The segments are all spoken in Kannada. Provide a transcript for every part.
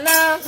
na.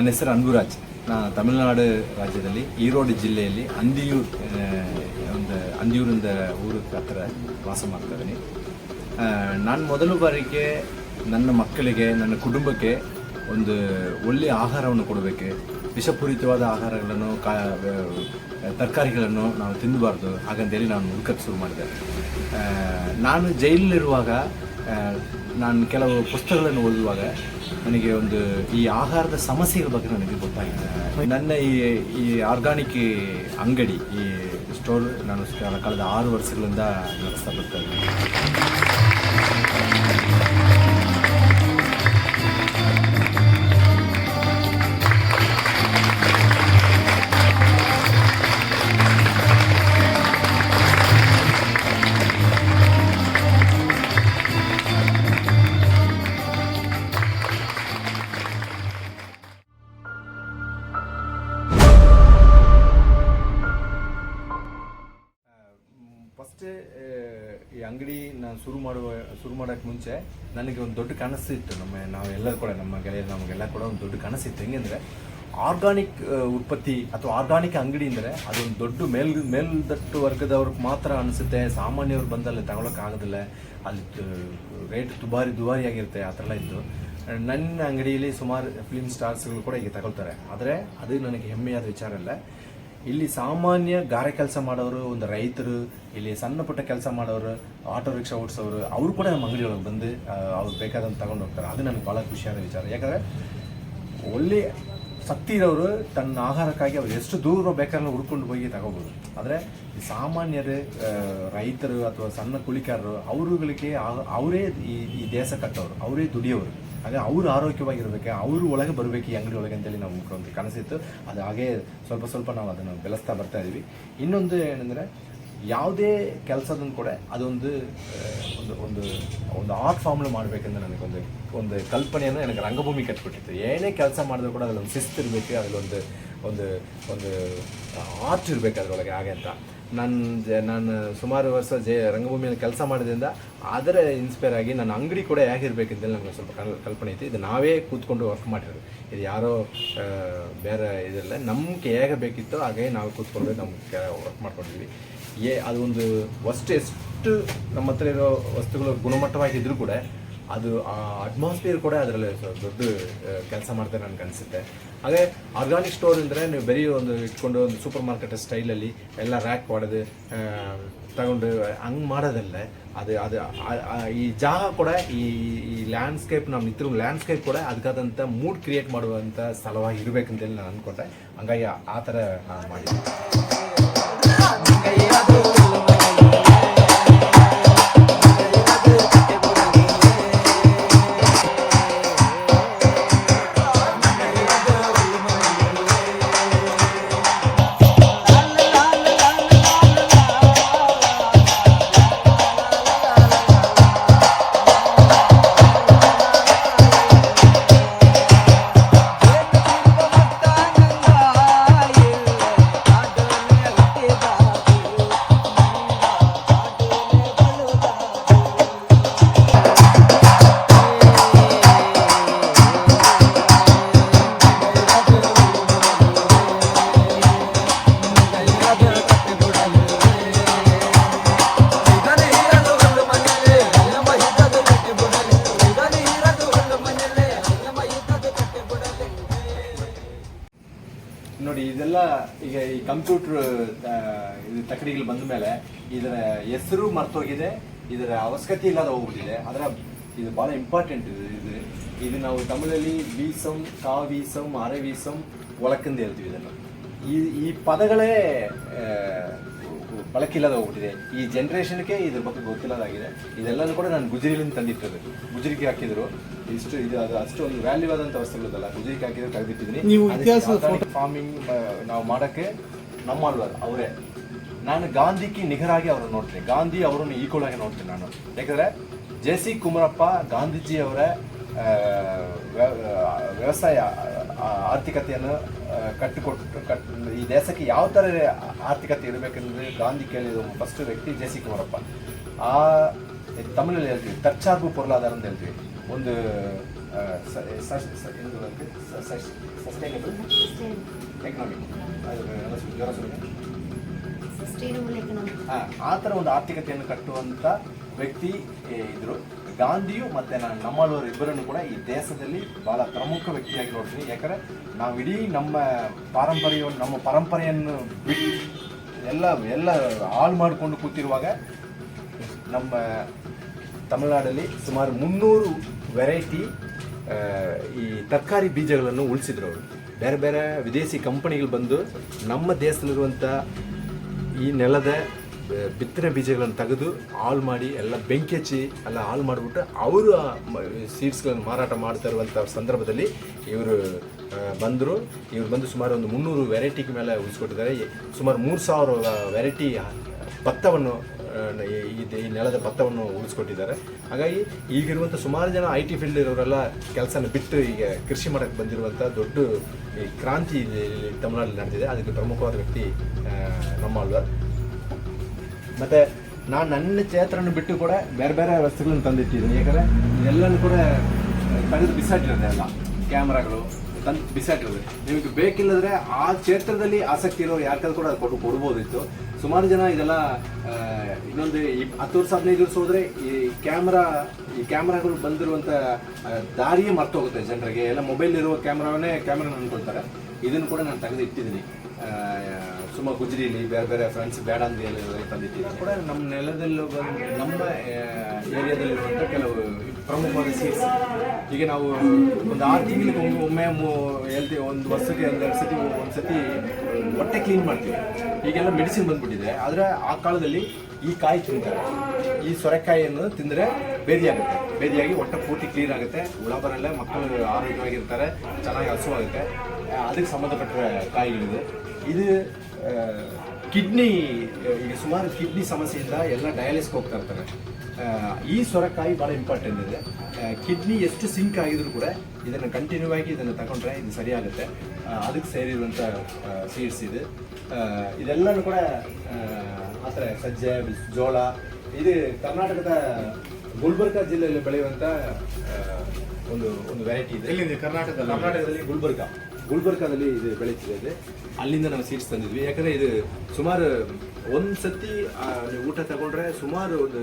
ನನ್ನ ಹೆಸರು ಅನ್ಬುರಾಜ್. ನಾನು ತಮಿಳುನಾಡು ರಾಜ್ಯದಲ್ಲಿ, ಈರೋಡು ಜಿಲ್ಲೆಯಲ್ಲಿ ಅಂದಿಯೂರ್ ಒಂದು ಅಂದಿಯೂರಿಂದ ಊರು ಹತ್ರ ವಾಸ ಮಾಡ್ತಾ ನಾನು ಮೊದಲ ಬಾರಿಗೆ ನನ್ನ ಮಕ್ಕಳಿಗೆ, ನನ್ನ ಕುಟುಂಬಕ್ಕೆ ಒಂದು ಒಳ್ಳೆಯ ಆಹಾರವನ್ನು ಕೊಡಬೇಕು. ವಿಷಪೂರಿತವಾದ ಆಹಾರಗಳನ್ನು, ಕಾ ತರಕಾರಿಗಳನ್ನು ನಾವು ತಿನ್ನಬಾರ್ದು. ಹಾಗಂತೇಳಿ ನಾನು ಹುಡುಕಕ್ಕೆ ಶುರು ಮಾಡಿದೆ. ನಾನು ಜೈಲಲ್ಲಿರುವಾಗ ನಾನು ಕೆಲವು ಪುಸ್ತಕಗಳನ್ನು ಓದುವಾಗ ನನಗೆ ಒಂದು ಈ ಆಹಾರದ ಸಮಸ್ಯೆಗಳ ಬಗ್ಗೆ ನನಗೆ ಗೊತ್ತಾಗಿದೆ. ನನ್ನ ಈ ಈ ಆರ್ಗಾನಿಕ್ ಅಂಗಡಿ, ಈ ಸ್ಟೋರ್ ನಾನು ಕಳೆದ ಆರು ವರ್ಷಗಳಿಂದ ನಡೆಸ್ತಾ ಬರ್ತಾ ಇದ್ದೀನಿ. ಅಂಗಡಿ ನಾನು ಶುರು ಮಾಡುವ, ಶುರು ಮಾಡೋಕ್ಕೆ ಮುಂಚೆ ನನಗೆ ಒಂದು ದೊಡ್ಡ ಕನಸು ಇತ್ತು. ನಮ್ಮ ನಾವೆಲ್ಲರೂ ಕೂಡ, ನಮ್ಮ ಗೆಳೆಯರು, ನಮಗೆಲ್ಲ ಕೂಡ ಒಂದು ದೊಡ್ಡ ಕನಸಿತ್ತು ಹೆಂಗೆಂದರೆ ಆರ್ಗಾನಿಕ್ ಉತ್ಪತ್ತಿ ಅಥವಾ ಆರ್ಗಾನಿಕ್ ಅಂಗಡಿ ಅಂದರೆ ಅದೊಂದು ದೊಡ್ಡ ಮೇಲ್, ಮೇಲ್ದಟ್ಟು ವರ್ಗದವ್ರಿಗೆ ಮಾತ್ರ ಅನಿಸುತ್ತೆ. ಸಾಮಾನ್ಯವ್ರು ಬಂದಲ್ಲಿ ತಗೊಳಕ್ಕೆ ಆಗೋದಿಲ್ಲ. ಅಲ್ಲಿ ರೇಟ್ ದುಬಾರಿ ದುಬಾರಿ ಆಗಿರುತ್ತೆ. ಆ ಥರ ಎಲ್ಲ ಇತ್ತು. ನನ್ನ ಅಂಗಡಿಯಲ್ಲಿ ಸುಮಾರು ಫಿಲ್ಮ್ ಸ್ಟಾರ್ಸ್ಗಳು ಕೂಡ ಈಗ ತಗೊಳ್ತಾರೆ. ಆದರೆ ಅದು ನನಗೆ ಹೆಮ್ಮೆಯಾದ ವಿಚಾರ ಅಲ್ಲ. ಇಲ್ಲಿ ಸಾಮಾನ್ಯ ಗಾರೆ ಕೆಲಸ ಮಾಡೋರು, ಒಂದು ರೈತರು, ಇಲ್ಲಿ ಸಣ್ಣ ಪುಟ್ಟ ಕೆಲಸ ಮಾಡೋರು ಆಟೋ ರಿಕ್ಷಾ ಓಡಿಸೋರು, ಅವರು ಕೂಡ ನಮ್ಮ ಅಂಗಡಿ ಒಳಗೆ ಬಂದು ಅವ್ರು ಬೇಕಾದಂತ ತಗೊಂಡು ಹೋಗ್ತಾರೆ. ಅದು ನನಗೆ ಭಾಳ ಖುಷಿಯಾದ ವಿಚಾರ. ಯಾಕಂದರೆ ಒಳ್ಳೆ ಶಕ್ತಿ ಇರೋರು ತನ್ನ ಆಹಾರಕ್ಕಾಗಿ ಅವ್ರು ಎಷ್ಟು ದೂರ ಬೇಕಾದ್ರೆ ಹುಡ್ಕೊಂಡು ಹೋಗಿ ತಗೋಬೋದು. ಆದರೆ ಸಾಮಾನ್ಯರು ರೈತರು ಅಥವಾ ಸಣ್ಣ ಕುಳಿಕಾರರು ಅವರುಗಳಿಗೆ ಅವರೇ ಈ ಈ ದೇಶ ಕಟ್ಟೋರು, ಅವರೇ ದುಡಿಯೋರು. ಹಾಗೆ ಅವರು ಆರೋಗ್ಯವಾಗಿರ್ಬೇಕು ಅವರು ಒಳಗೆ ಬರಬೇಕು ಈ ಅಂಗಡಿ ಒಳಗೆ ಅಂತೇಳಿ ನಾವು ಒಂದು ಕನಸಿತ್ತು ಅದು ಹಾಗೆ ಸ್ವಲ್ಪ ಸ್ವಲ್ಪ ನಾವು ಅದನ್ನು ಬೆಳೆಸ್ತಾ ಬರ್ತಾ ಇದೀವಿ. ಇನ್ನೊಂದು ಏನಂದರೆ ಯಾವುದೇ ಕೆಲಸದನ್ನು ಕೂಡ ಅದೊಂದು, ಒಂದು ಒಂದು ಒಂದು ಆರ್ಟ್ ಫಾರ್ಮ್ನ ಮಾಡಬೇಕಂತ ನನಗೊಂದು ಒಂದು ಕಲ್ಪನೆಯನ್ನು ನನಗೆ ರಂಗಭೂಮಿ ಕಟ್ಬಿಟ್ಟಿತ್ತು. ಏನೇ ಕೆಲಸ ಮಾಡಿದ್ರು ಕೂಡ ಅದರಲ್ಲಿ ಒಂದು ಶಿಸ್ತು ಇರಬೇಕು ಅದರಲ್ಲೊಂದು ಒಂದು ಒಂದು ಆರ್ಟ್ ಇರಬೇಕು ಅದರೊಳಗೆ ಹಾಗೆ ಅಂತ. ನಾನು ಜ- ನಾನು ಸುಮಾರು ವರ್ಷ ಜೆ, ರಂಗಭೂಮಿಯಲ್ಲಿ ಕೆಲಸ ಮಾಡೋದ್ರಿಂದ ಅದರ ಇನ್ಸ್ಪೈರ್ ಆಗಿ ನನ್ನ ಅಂಗಡಿ ಕೂಡ ಹೇಗಿರ್ಬೇಕಂತೇಳಿ ನನಗೆ ಸ್ವಲ್ಪ ಕಲ್, ಕಲ್ಪನೆ ಐತಿ ಇದು ನಾವೇ ಕೂತ್ಕೊಂಡು ವರ್ಕ್ ಮಾಡಿರೋದು. ಇದು ಯಾರೋ ಬೇರೆ ಇದಿಲ್ಲ ನಮಗೆ ಹೇಗೆ ಬೇಕಿತ್ತೋ ಹಾಗೆ ನಾವು ಕೂತ್ಕೊಂಡು ನಮ್ಗೆ ವರ್ಕ್ ಮಾಡ್ಕೊಂಡಿದ್ವಿ. ಏ, ಅದು ಒಂದು ವಸ್ತು ಎಷ್ಟು ನಮ್ಮ ಹತ್ರ ಇರೋ ವಸ್ತುಗಳು ಗುಣಮಟ್ಟವಾಗಿದ್ರೂ ಕೂಡ ಅದು ಆ ಅಟ್ಮಾಸ್ಫಿಯರ್ ಕೂಡ ಅದರಲ್ಲಿ ದೊಡ್ಡ ಕೆಲಸ ಮಾಡ್ತಾರೆ ನನಗೆ ಅನಿಸುತ್ತೆ. ಹಾಗೆ ಆರ್ಗಾನಿಕ್ ಸ್ಟೋರ್ ಅಂದರೆ ನೀವು ಬರೀ ಒಂದು ಇಟ್ಕೊಂಡು ಒಂದು ಸೂಪರ್ ಮಾರ್ಕೆಟ್ ಸ್ಟೈಲಲ್ಲಿ ಎಲ್ಲ ರ್ಯಾಕ್ ಹೊಡೆದು ತಗೊಂಡು, ಹಂಗೆ ಮಾಡೋದಲ್ಲೇ. ಅದು ಅದು ಈ ಜಾಗ ಕೂಡ ಈ ಈ ಲ್ಯಾಂಡ್ಸ್ಕೇಪ್ ನಮ್ಮ ನಿಂತಿರೋ ಲ್ಯಾಂಡ್ಸ್ಕೇಪ್ ಕೂಡ ಅದಕ್ಕಾದಂಥ ಮೂಡ್ ಕ್ರಿಯೇಟ್ ಮಾಡುವಂಥ ಸ್ಥಳವಾಗಿ ಇರಬೇಕಂತೇಳಿ ನಾನು ಅಂದ್ಕೊಂಡೆ ಹಂಗಾಗಿ ಆ ಥರ ನಾನು ಮಾಡಿದ್ದೆ. ಇದು ತಕಡಿಗಳು ಬಂದ ಮೇಲೆ ಇದರ ಹೆಸರು ಮರ್ತೋಗಿದೆ ಇದರ ಅವಶ್ಯಕತೆ ಇಲ್ಲದ ಹೋಗ್ಬಿಟ್ಟಿದೆ. ಅದರ ಇದು ಬಹಳ ಇಂಪಾರ್ಟೆಂಟ್ ಇದು ಇದು ಇದು ನಾವು ತಮಿಳಲ್ಲಿ ವೀಸಂ ಕಾವೀಸಂ ಅರೆವೀಸಂ ಒಳಕಂದು ಹೇಳ್ತೀವಿ ಇದನ್ನು. ಈ ಈ ಪದಗಳೇ ಬಳಕಿಲ್ಲದ ಹೋಗ್ಬಿಟ್ಟಿದೆ. ಈ ಜನ್ರೇಷನ್ಗೆ ಇದ್ರ ಬಗ್ಗೆ ಗೊತ್ತಿಲ್ಲದಾಗಿದೆ. ಇದೆಲ್ಲನೂ ಕೂಡ ನಾನು ಗುಜರಿಲಿಂದ ತಂದಿಟ್ಟದ್ದು ಗುಜರಿಗೆ ಹಾಕಿದ್ರು. ಇಷ್ಟು ಇದು ಅದು ಅಷ್ಟು ಒಂದು ವ್ಯಾಲ್ಯೂ ಆದಂಥ ವಸ್ತುಗಳದಲ್ಲ ಗುಜರಿಗೆ ಹಾಕಿದ್ರು ತೆಗೆದಿಟ್ಟಿದ್ದೀನಿ ಫಾರ್ಮಿಂಗ್ ನಾವು ಮಾಡಕ್ಕೆ ನಮ್ಮ ಅಲ್ವರ್ ಅವರೇ. ನಾನು ಗಾಂಧಿಗೆ ನಿಖರಾಗಿ ಅವ್ರನ್ನ ನೋಡ್ತೀನಿ. ಗಾಂಧಿ ಅವರನ್ನು ಈಕ್ವಲ್ ಆಗಿ ನೋಡ್ತೀನಿ ನಾನು. ಯಾಕಂದ್ರೆ ಜೆ ಸಿ ಕುಮಾರಪ್ಪ ಗಾಂಧೀಜಿ ಅವರ ವ್ಯವಸಾಯ ಆರ್ಥಿಕತೆಯನ್ನು ಕಟ್ಟಿಕೊಟ್ಟು ಕಟ್ ಈ ದೇಶಕ್ಕೆ ಯಾವ ಥರ ಆರ್ಥಿಕತೆ ಇರಬೇಕೆಂದ್ರೆ ಗಾಂಧಿ ಕೇಳಿದ ಫಸ್ಟ್ ವ್ಯಕ್ತಿ ಜೆ ಸಿ ಕುಮಾರಪ್ಪ. ಆ ತಮಿಳಲ್ಲಿ ಹೇಳ್ತೀವಿ ತಚ್ಚಾರ್ಬು ಪೊರ್ಲಾಧಾರ ಅಂತ ಹೇಳ್ತೀವಿ. ಒಂದು ಸಸ್ಟೈನಬಲ್ ಎಕನಾಮಿಕ್ ಆ, ಥರ ಒಂದು ಆರ್ಥಿಕತೆಯನ್ನು ಕಟ್ಟುವಂಥ ವ್ಯಕ್ತಿ ಇದ್ರು. ಗಾಂಧಿಯು ಮತ್ತು ನಾನು ನಮ್ಮಳವರು ಇಬ್ಬರನ್ನು ಕೂಡ ಈ ದೇಶದಲ್ಲಿ ಭಾಳ ಪ್ರಮುಖ ವ್ಯಕ್ತಿಯಾಗಿ ನೋಡ್ತೀನಿ. ಯಾಕಂದ್ರೆ ನಾವು ಇಡೀ ನಮ್ಮ ಪಾರಂಪರ್ಯವನ್ನು ನಮ್ಮ ಪರಂಪರೆಯನ್ನು ಎಲ್ಲ ಎಲ್ಲ ಹಾಳು ಮಾಡಿಕೊಂಡು ಕೂತಿರುವಾಗ ನಮ್ಮ ತಮಿಳುನಾಡಲ್ಲಿ ಸುಮಾರು ಮುನ್ನೂರು ವೆರೈಟಿ ಈ ತರಕಾರಿ ಬೀಜಗಳನ್ನು ಉಳಿಸಿದ್ರು ಅವರು. ಬೇರೆ ಬೇರೆ ವಿದೇಶಿ ಕಂಪನಿಗಳು ಬಂದು ನಮ್ಮ ದೇಶದಲ್ಲಿರುವಂಥ ಈ ನೆಲದ ಆ, ಬಿತ್ತನೆ ಬೀಜಗಳನ್ನು ತೆಗೆದು ಹಾಳು ಮಾಡಿ ಎಲ್ಲ ಬೆಂಕಿ ಹಚ್ಚಿ ಎಲ್ಲ ಹಾಳು ಮಾಡಿಬಿಟ್ಟು ಅವರು ಸೀಡ್ಸ್ಗಳನ್ನು ಮಾರಾಟ ಮಾಡ್ತಾ ಇರುವಂಥ ಸಂದರ್ಭದಲ್ಲಿ ಇವರು ಬಂದರು. ಇವರು ಬಂದು ಸುಮಾರು ಒಂದು ಮುನ್ನೂರು ವೆರೈಟಿಗೆ ಮೇಲೆ ಉಳಿಸ್ಕೊಟ್ಟಿದ್ದಾರೆ. ಸುಮಾರು ಮೂರು ಸಾವಿರ ವೆರೈಟಿ ಭತ್ತವನ್ನು ಆ, ಈ- ನೆಲದ ಭತ್ತವನ್ನು ಉಳಿಸ್ಕೊಟ್ಟಿದ್ದಾರೆ. ಹಾಗಾಗಿ ಈಗಿರುವಂಥ ಸುಮಾರು ಜನ ಐ ಟಿ ಫೀಲ್ಡ್ ಇರೋರೆಲ್ಲ ಕೆಲಸನ ಬಿಟ್ಟು ಈಗ ಕೃಷಿ ಮಾಡೋಕ್ಕೆ ಬಂದಿರುವಂಥ ದೊಡ್ಡ ಈ ಕ್ರಾಂತಿ ತಮಿಳ್ನಾಡಲ್ಲಿ ನಡೆದಿದೆ. ಅದಕ್ಕೆ ಪ್ರಮುಖವಾದ ವ್ಯಕ್ತಿ ನಮ್ಮ ಮತ್ತೆ ನಾನು ನನ್ನ ಕ್ಷೇತ್ರನ ಬಿಟ್ಟು ಕೂಡ ಬೇರೆ ಬೇರೆ ವಸ್ತುಗಳನ್ನು ತಂದಿಟ್ಟಿದ್ದೀನಿ. ಯಾಕಂದರೆ ಇದೆಲ್ಲನೂ ಕೂಡ ಕಳೆದು ಬಿಸಾಟಿರೋದೆ ಎಲ್ಲ ಕ್ಯಾಮ್ರಾಗಳು ತಂದು ಬಿಸಾಟಿರೋದು ನಿಮಗೆ ಬೇಕಿಲ್ಲದ್ರೆ ಆ ಕ್ಷೇತ್ರದಲ್ಲಿ ಆಸಕ್ತಿ ಇರೋರು ಯಾರ್ಕಲ್ ಕೂಡ ಅದು ಕೊಟ್ಟು ಕೊಡ್ಬೋದಿತ್ತು. ಸುಮಾರು ಜನ ಇದೆಲ್ಲ ಇನ್ನೊಂದು ಹತ್ತು ವರ್ಷ, ಹದಿನೈದು ವರ್ಷ ಹೋದ್ರೆ ಈ ಕ್ಯಾಮ್ರಾ, ಈ ಕ್ಯಾಮ್ರಾಗಳು ಬಂದಿರುವಂತ ದಾರಿಯೇ ಮರ್ತೋಗುತ್ತೆ ಜನರಿಗೆ. ಎಲ್ಲ ಮೊಬೈಲ್ ಇರುವ ಕ್ಯಾಮ್ರಾನೇ ಕ್ಯಾಮ್ರಾ ಅನ್ಕೊಳ್ತಾರೆ ಇದನ್ನು ಕೂಡ ನಾನು ತೆಗೆದು ಇಟ್ಟಿದ್ದೀನಿ. ಸುಮ್ಮ ಗುಜರಿಲಿ, ಬೇರೆ ಬೇರೆ ಫ್ರೆಂಡ್ಸ್ ಬೇಡ ಅಂತ ಹೇಳಿ ಕೂಡ ನಮ್ಮ ನೆಲದಲ್ಲಿ ನಮ್ಮ ಏರಿಯಾದಲ್ಲಿರುವಂಥ ಕೆಲವು ಪ್ರಮುಖವಾದ ಸೀಟ್ಸ್ ಈಗ ನಾವು ಒಂದು ಆರು ತಿಂಗಳಿಗೆ ಒಮ್ಮೆ ಒಮ್ಮೆ ಹೇಳ್ತೀವಿ ಒಂದು ವರ್ಷಕ್ಕೆ ಎರಡು ಸತಿ, ಒಂದು ಸತಿ ಹೊಟ್ಟೆ ಕ್ಲೀನ್ ಮಾಡ್ತೀವಿ. ಈಗೆಲ್ಲ ಮೆಡಿಸಿನ್ ಬಂದ್ಬಿಟ್ಟಿದೆ. ಆದರೆ ಆ ಕಾಲದಲ್ಲಿ ಈ ಕಾಯಿ ತಿಂತಾರೆ. ಈ ಸೊರೆಕಾಯಿ ಅನ್ನೋದು ತಿಂದರೆ ಬೇದಿಯಾಗುತ್ತೆ. ಬೇದಿಯಾಗಿ ಹೊಟ್ಟೆ ಪೂರ್ತಿ ಕ್ಲೀನ್ ಆಗುತ್ತೆ. ಹುಳ ಬರಲ್ಲ ಮಕ್ಕಳು ಆರೋಗ್ಯವಾಗಿರ್ತಾರೆ, ಚೆನ್ನಾಗಿ ಹಸುವಾಗುತ್ತೆ. ಅದಕ್ಕೆ ಸಂಬಂಧಪಟ್ಟ ಕಾಯಿಗಳಿದೆ. ಇದು ಕಿಡ್ನಿ ಈಗ ಸುಮಾರು ಕಿಡ್ನಿ ಸಮಸ್ಯೆಯಿಂದ ಎಲ್ಲ ಡಯಾಲಿಸ್ಗೆ ಹೋಗ್ತಾ ಇರ್ತಾರೆ. ಈ ಸೊರಕಾಯಿ ಭಾಳ ಇಂಪಾರ್ಟೆಂಟ್ ಇದೆ. ಕಿಡ್ನಿ ಎಷ್ಟು ಸಿಂಕ್ ಆಗಿದ್ರು ಕೂಡ ಇದನ್ನು ಕಂಟಿನ್ಯೂ ಆಗಿ ಇದನ್ನು ತಗೊಂಡ್ರೆ ಇದು ಸರಿಯಾಗುತ್ತೆ. ಅದಕ್ಕೆ ಸೇರಿರುವಂಥ ಸೀಡ್ಸ್ ಇದು. ಇದೆಲ್ಲನೂ ಕೂಡ ಆ, ಥರ ಸಜ್ಜೆ ಜೋಳ ಇದು ಕರ್ನಾಟಕದ ಗುಲ್ಬರ್ಗ ಜಿಲ್ಲೆಯಲ್ಲಿ ಬೆಳೆಯುವಂಥ ಒಂದು ಒಂದು ವೆರೈಟಿ ಇದೆ. ಇಲ್ಲಿ ಕರ್ನಾಟಕದಲ್ಲಿ? ಕರ್ನಾಟಕದಲ್ಲಿ ಗುಲ್ಬರ್ಗ. ಗುಲ್ಬರ್ಗಾದಲ್ಲಿ ಇದು ಬೆಳೀತಿದೆ ಇದೆ ಅಲ್ಲಿಂದ ನಾವು ಸೀಡ್ಸ್ ತಂದಿದ್ವಿ. ಯಾಕಂದ್ರೆ ಇದು ಸುಮಾರು ಒಂದು ಸತಿ ನೀವು ಊಟ ತಗೊಂಡ್ರೆ ಸುಮಾರು ಒಂದು